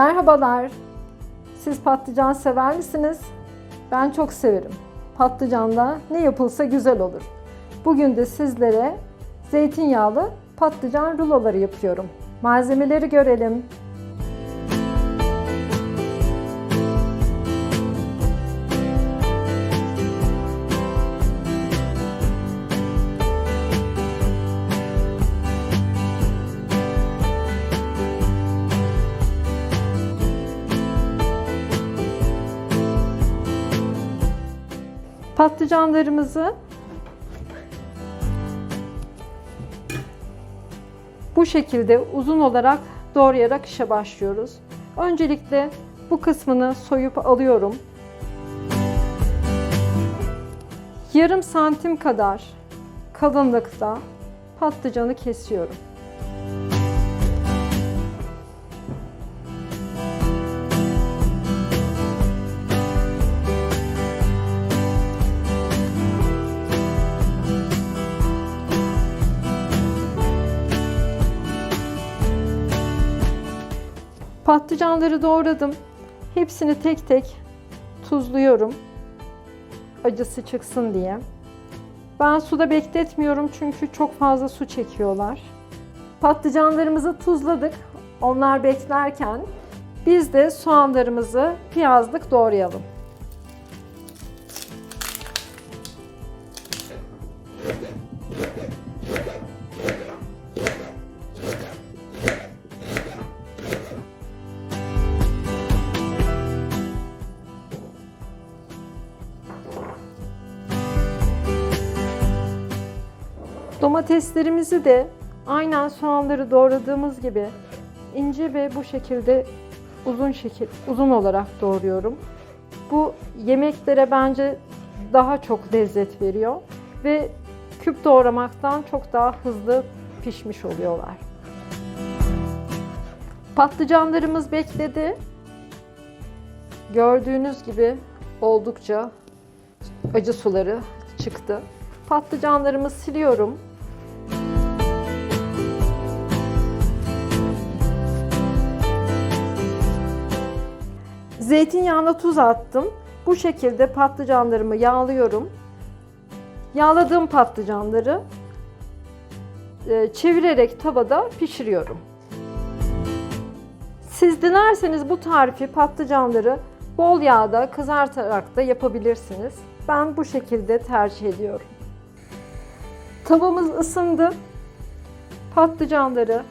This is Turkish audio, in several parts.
Merhabalar. Siz patlıcan sever misiniz? Ben çok severim. Patlıcanla ne yapılsa güzel olur. Bugün de sizlere zeytinyağlı patlıcan ruloları yapıyorum. Malzemeleri görelim. Patlıcanlarımızı bu şekilde uzun olarak doğrayarak işe başlıyoruz. Öncelikle bu kısmını soyup alıyorum. Yarım santim kadar kalınlıkta patlıcanı kesiyorum. Patlıcanları doğradım. Hepsini tek tek tuzluyorum. Acısı çıksın diye. Ben suda bekletmiyorum çünkü çok fazla su çekiyorlar. Patlıcanlarımızı tuzladık. Onlar beklerken biz de soğanlarımızı piyazlık doğrayalım. Domateslerimizi de aynen soğanları doğradığımız gibi ince ve bu şekilde uzun şekil uzun olarak doğruyorum. Bu yemeklere bence daha çok lezzet veriyor ve küp doğramaktan çok daha hızlı pişmiş oluyorlar. Patlıcanlarımız bekledi. Gördüğünüz gibi oldukça acı suları çıktı. Patlıcanlarımı siliyorum. Zeytinyağına tuz attım. Bu şekilde patlıcanlarımı yağlıyorum. Yağladığım patlıcanları e, çevirerek tavada pişiriyorum. Siz dilerseniz bu tarifi patlıcanları bol yağda kızartarak da yapabilirsiniz. Ben bu şekilde tercih ediyorum. Tavamız ısındı. Patlıcanları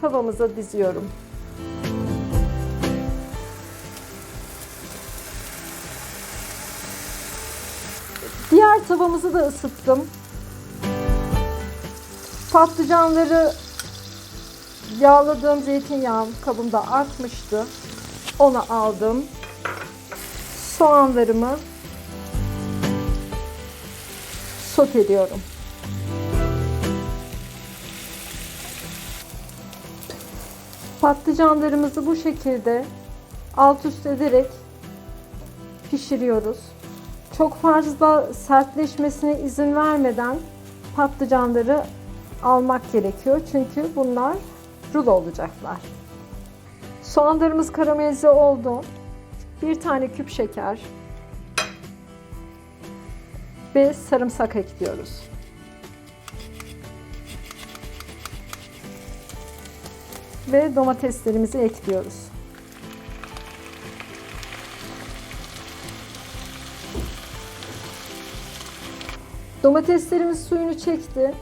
tavamıza diziyorum. Tavamızı da ısıttım. Patlıcanları yağladığım zeytinyağım kabımda artmıştı. Onu aldım. Soğanlarımı soteliyorum. Patlıcanlarımızı bu şekilde alt üst ederek pişiriyoruz. Çok fazla sertleşmesine izin vermeden patlıcanları almak gerekiyor. Çünkü bunlar rulo olacaklar. Soğanlarımız karamelize oldu. Bir tane küp şeker ve sarımsak ekliyoruz. Ve domateslerimizi ekliyoruz. Domateslerimiz suyunu çekti.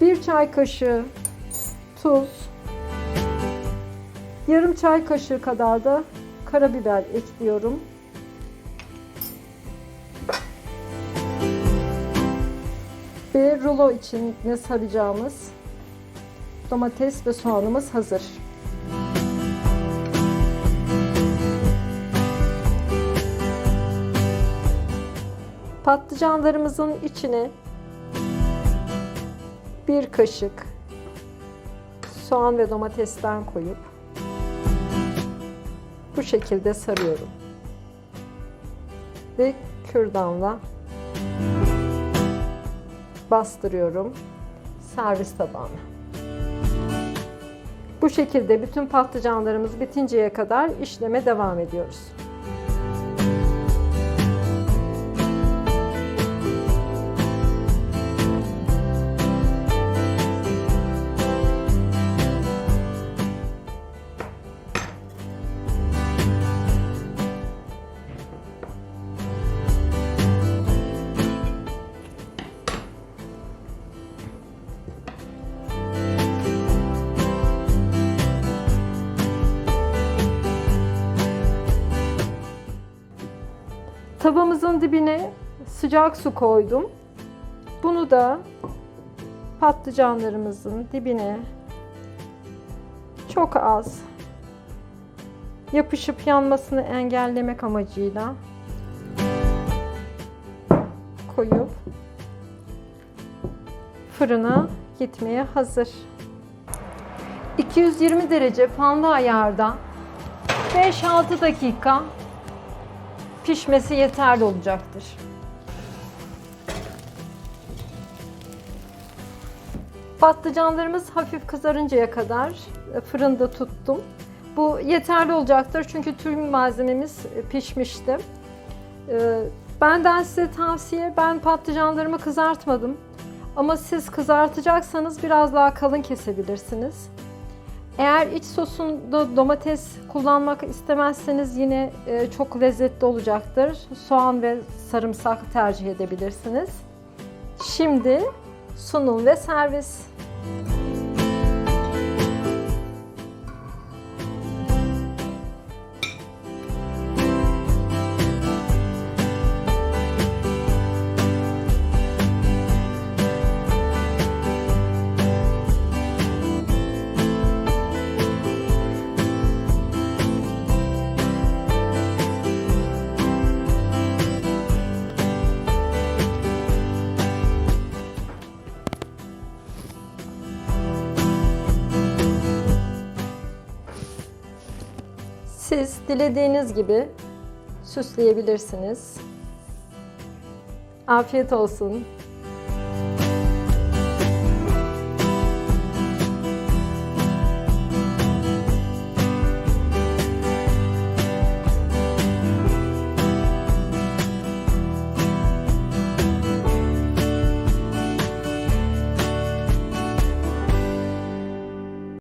Bir çay kaşığı tuz, yarım çay kaşığı kadar da karabiber ekliyorum. Ve rulo için ne saracağımız domates ve soğanımız hazır. Patlıcanlarımızın içine bir kaşık soğan ve domatesten koyup bu şekilde sarıyorum. Ve kürdanla bastırıyorum servis tabağına. Bu şekilde bütün patlıcanlarımız bitinceye kadar işleme devam ediyoruz. Tavamızın dibine sıcak su koydum. Bunu da patlıcanlarımızın dibine çok az yapışıp yanmasını engellemek amacıyla koyup fırına gitmeye hazır. 220 derece fanlı ayarda 5-6 dakika pişmesi yeterli olacaktır. Patlıcanlarımız hafif kızarıncaya kadar e, fırında tuttum. Bu yeterli olacaktır çünkü tüm malzememiz e, pişmişti. E, Benden size tavsiye, ben patlıcanlarımı kızartmadım. Ama siz kızartacaksanız biraz daha kalın kesebilirsiniz. Eğer iç sosunda domates kullanmak istemezseniz yine e, çok lezzetli olacaktır. Soğan ve sarımsak tercih edebilirsiniz. Şimdi sunum ve servis. Siz dilediğiniz gibi süsleyebilirsiniz. Afiyet olsun.